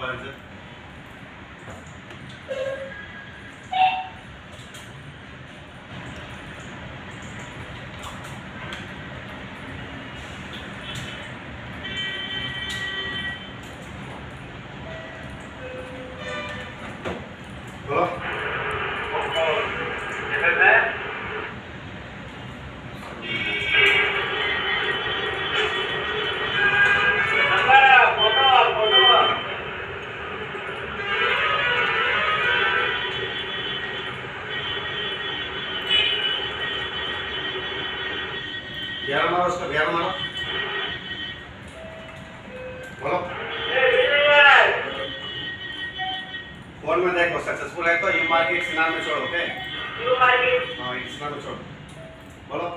走了。ग्यारह मारो उसका ग्यारह मारो। बोलो। फ़ोन में देखो सक्सेसफुल है तो ये मार्केट सिनार में छोड़ो ओके हाँ इस में छोड़ो। बोलो।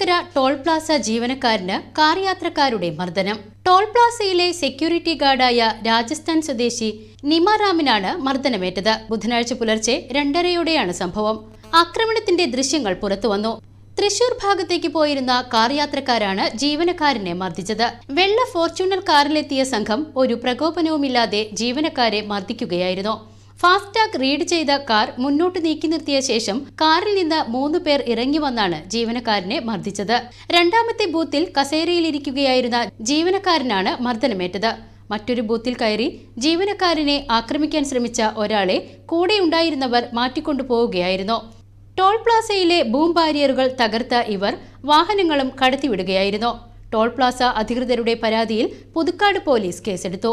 പാലിയേക്കര ടോൾ പ്ലാസ ജീവനക്കാരന് കാർ യാത്രക്കാരുടെ മർദ്ദനം. ടോൾ പ്ലാസയിലെ സെക്യൂരിറ്റി ഗാർഡായ രാജസ്ഥാൻ സ്വദേശി നിമാറാമിനാണ് മർദ്ദനമേറ്റത്. ബുധനാഴ്ച പുലർച്ചെ രണ്ടരയോടെയാണ് സംഭവം. ആക്രമണത്തിന്റെ ദൃശ്യങ്ങൾ പുറത്തുവന്നു. തൃശൂർ ഭാഗത്തേക്ക് പോയിരുന്ന കാർ യാത്രക്കാരാണ് ജീവനക്കാരനെ മർദ്ദിച്ചത്. വെള്ള ഫോർച്യൂണർ കാറിലെത്തിയ സംഘം ഒരു പ്രകോപനവുമില്ലാതെ ജീവനക്കാരെ മർദ്ദിക്കുകയായിരുന്നു. ഫാസ്ടാഗ് റീഡ് ചെയ്ത കാർ മുന്നോട്ട് നീക്കി നിർത്തിയ ശേഷം കാറിൽ നിന്ന് മൂന്ന് പേർ ഇറങ്ങി വന്നാണ് ജീവനക്കാരനെ മർദ്ദിച്ചത്. രണ്ടാമത്തെ ബൂത്തിൽ കസേരയിലിരിക്കുകയായിരുന്ന ജീവനക്കാരനാണ് മർദ്ദനമേറ്റത്. മറ്റൊരു ബൂത്തിൽ കയറി ജീവനക്കാരനെ ആക്രമിക്കാൻ ശ്രമിച്ച ഒരാളെ കൂടെ കൂടെയുണ്ടായിരുന്നവർ മാറ്റിക്കൊണ്ടുപോവുകയായിരുന്നു ടോൾ പ്ലാസയിലെ ബൂം ബാരിയറുകൾ തകർത്ത ഇവർ വാഹനങ്ങളും കടത്തിവിടുകയായിരുന്നു. ടോൾ പ്ലാസ അധികൃതരുടെ പരാതിയിൽ പുതുക്കാട് പോലീസ് കേസെടുത്തു.